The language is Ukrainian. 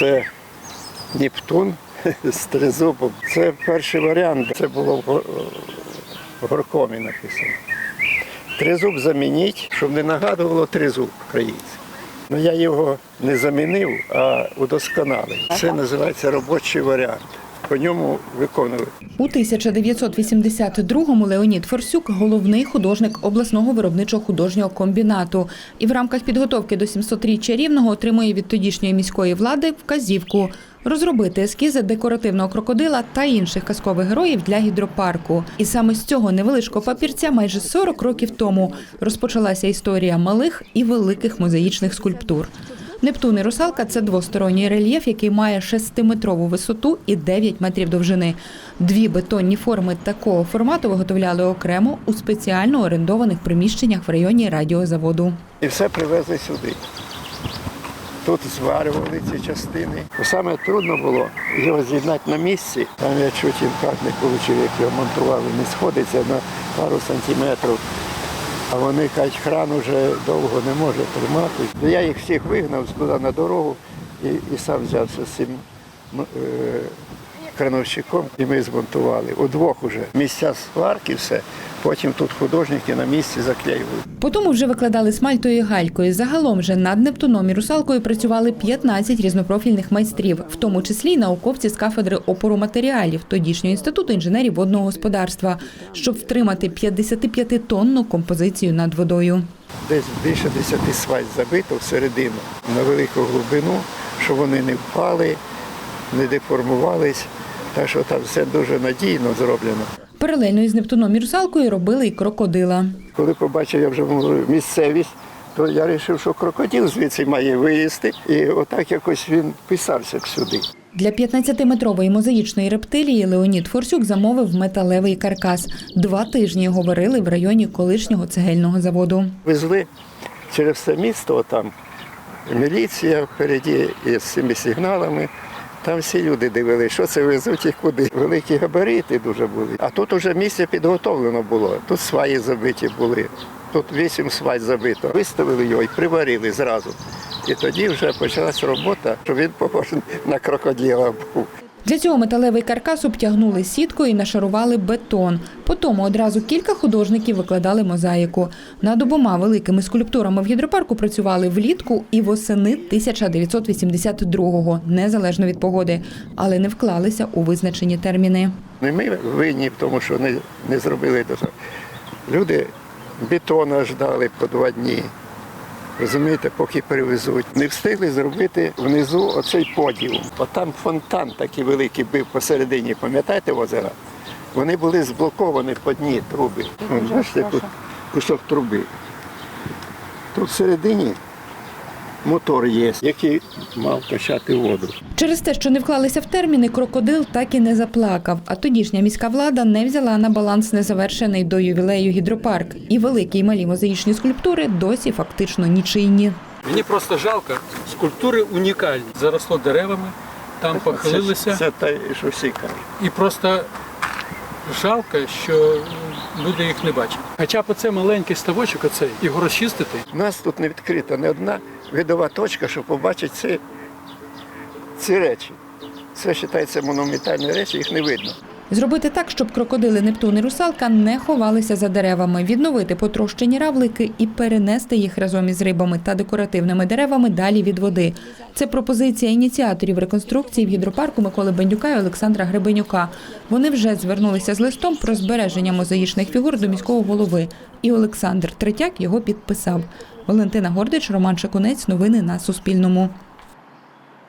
Це Нептун з тризубом. Це перший варіант. Це було в горкомі написано. Тризуб замініть, щоб не нагадувало тризуб український. Ну я його не замінив, а удосконалив. Це називається робочий варіант. По ньому виконували. У 1982-му Леонід Форсюк – головний художник обласного виробничого художнього комбінату. І в рамках підготовки до 700-річчя Рівного отримує від тодішньої міської влади вказівку розробити ескізи декоративного крокодила та інших казкових героїв для гідропарку. І саме з цього невеличкого папірця майже 40 років тому розпочалася історія малих і великих мозаїчних скульптур. Нептун і русалка це двосторонній рельєф, який має 6-метрову висоту і 9 метрів довжини. Дві бетонні форми такого формату виготовляли окремо у спеціально орендованих приміщеннях в районі радіозаводу. І все привезли сюди. Тут зварювали ці частини. Саме трудно було його з'єднати на місці. Там я чуть інфаркт не отримав, як його монтували, не сходиться на пару сантиметрів. А вони кажуть, хран вже довго не може тримати. Я їх всіх вигнав туди на дорогу і, і сам взявся з цим е, крановщиком, і ми змонтували. Удвох уже місця сварки, все. Потім тут художники на місці заклеювали. Потім вже викладали смальтою і галькою. Загалом же над Нептуном і русалкою працювали 15 різнопрофільних майстрів, в тому числі й науковці з кафедри опору-матеріалів тодішнього інституту інженерів водного господарства, щоб втримати 55-тонну композицію над водою. Десь більше 10 свай забито всередину на велику глибину, щоб вони не впали, не деформувались. Так що там все дуже надійно зроблено. Паралельно із Нептуном і русалкою робили і крокодила. Коли побачив я вже місцевість, то я вирішив, що крокодил звідси має виїсти. І отак якось він писався сюди. Для 15-метрової мозаїчної рептилії Леонід Форсюк замовив металевий каркас. Два тижні його варили в районі колишнього цегельного заводу. Везли через все місто, там міліція впереді із цими сигналами. Там всі люди дивилися, що це везуть і куди. Великі габарити дуже були. А тут вже місце підготовлено було. Тут сваї забиті були. Тут вісім свай забито. Виставили його і приварили зразу. І тоді вже почалась робота, що він похожий на крокодила був. Для цього металевий каркас обтягнули сіткою і нашарували бетон. Потім одразу кілька художників викладали мозаїку. Над обома великими скульптурами в гідропарку працювали влітку і восени 1982-го, незалежно від погоди, але не вклалися у визначені терміни. Не ми винні в тому, що не, не зробили. Люди бетона ждали по два дні. Розумієте, поки перевезуть. Не встигли зробити внизу оцей подіум. От там фонтан такий великий був посередині, пам'ятаєте озера? Вони були зблоковані по дні труби. Бачите, кусок труби. Тут всередині мотор є, який мав качати воду. Через те, що не вклалися в терміни, крокодил так і не заплакав. А тодішня міська влада не взяла на баланс незавершений до ювілею гідропарк. І великі і малі мозаїчні скульптури досі фактично нічийні. Мені просто жалко, скульптури унікальні. Заросло деревами, там похилилися. Це, це те, що всі кажуть. І просто жалко, що люди їх не бачать. Хоча б оце маленький ставочок, оцей, його розчистити. У нас тут не відкрита не одна видова точка, щоб побачити ці, ці речі. Це вважається монументальні речі, їх не видно. Зробити так, щоб крокодили Нептун і русалка не ховалися за деревами, відновити потрощені равлики і перенести їх разом із рибами та декоративними деревами далі від води. Це пропозиція ініціаторів реконструкції в гідропарку Миколи Бендюка і Олександра Гребенюка. Вони вже звернулися з листом про збереження мозаїчних фігур до міського голови. І Олександр Третяк його підписав. Валентина Гордич, Роман Шакунець. Новини на Суспільному.